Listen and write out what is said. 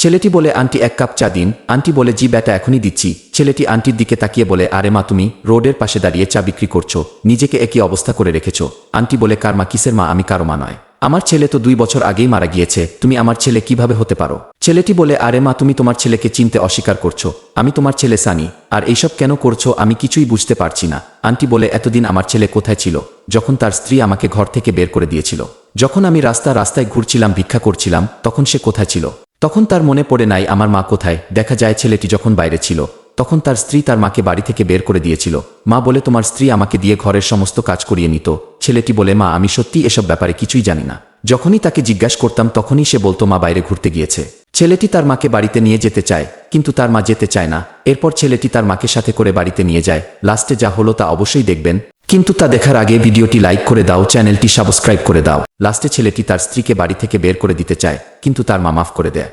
ছেলেটি বলে, আন্টি, এক কাপ চা দিন। আন্টি বলে, জি ব্যাটা এখনই দিচ্ছি। ছেলেটি আন্টির দিকে তাকিয়ে বলে, আরে মা, তুমি রোডের পাশে দাঁড়িয়ে চা বিক্রি করছ। নিজেকে একই অবস্থা করে রেখেছো। আন্টি বলে, কার মা? কিসের মা? আমি কারও মা নয়। আমার ছেলে তো দুই বছর আগেই মারা গিয়েছে। তুমি আমার ছেলে কীভাবে হতে পারো? ছেলেটি বলে, আরে মা, তুমি তোমার ছেলেকে চিনতে অস্বীকার করছ। আমি তোমার ছেলে সানি। আর এইসব কেন করছ? আমি কিছুই বুঝতে পারছি না। আন্টি বলে, এতদিন আমার ছেলে কোথায় ছিল? যখন তার স্ত্রী আমাকে ঘর থেকে বের করে দিয়েছিল। যখন আমি রাস্তা রাস্তায় ঘুরছিলাম, ভিক্ষা করছিলাম, তখন সে কোথায় ছিল? তখন তার মনে পড়ে নাই, আমার মা কোথায়? দেখা যায় ছেলেটি যখন বাইরে ছিল, তখন তার স্ত্রী তার মাকে বাড়ি থেকে বের করে দিয়েছিল। মা বলে, তোমার স্ত্রী আমাকে দিয়ে ঘরের সমস্ত কাজ করিয়ে নিত। ছেলেটি বলে, মা, আমি সত্যি এসব ব্যাপারে কিছুই জানি না। যখনই তাকে জিজ্ঞাসা করতাম, তখনই সে বলতো, মা, বাইরে ঘুরতে গিয়েছে। ছেলেটি তার মাকে বাড়িতে নিয়ে যেতে চায়, কিন্তু তার মা যেতে চায় না। এরপর ছেলেটি তার মাকে সাথে করে বাড়িতে নিয়ে যায়। লাস্টে যা হলো তা অবশ্যই দেখবেন কিন্তু তা দেখার আগে ভিডিওটি লাইক করে দাও, চ্যানেলটি সাবস্ক্রাইব করে দাও। লাস্টে ছেলেটি তার স্ত্রীকে বাড়ি থেকে বের করে দিতে চায়, কিন্তু তার মা মাফ করে দেয়।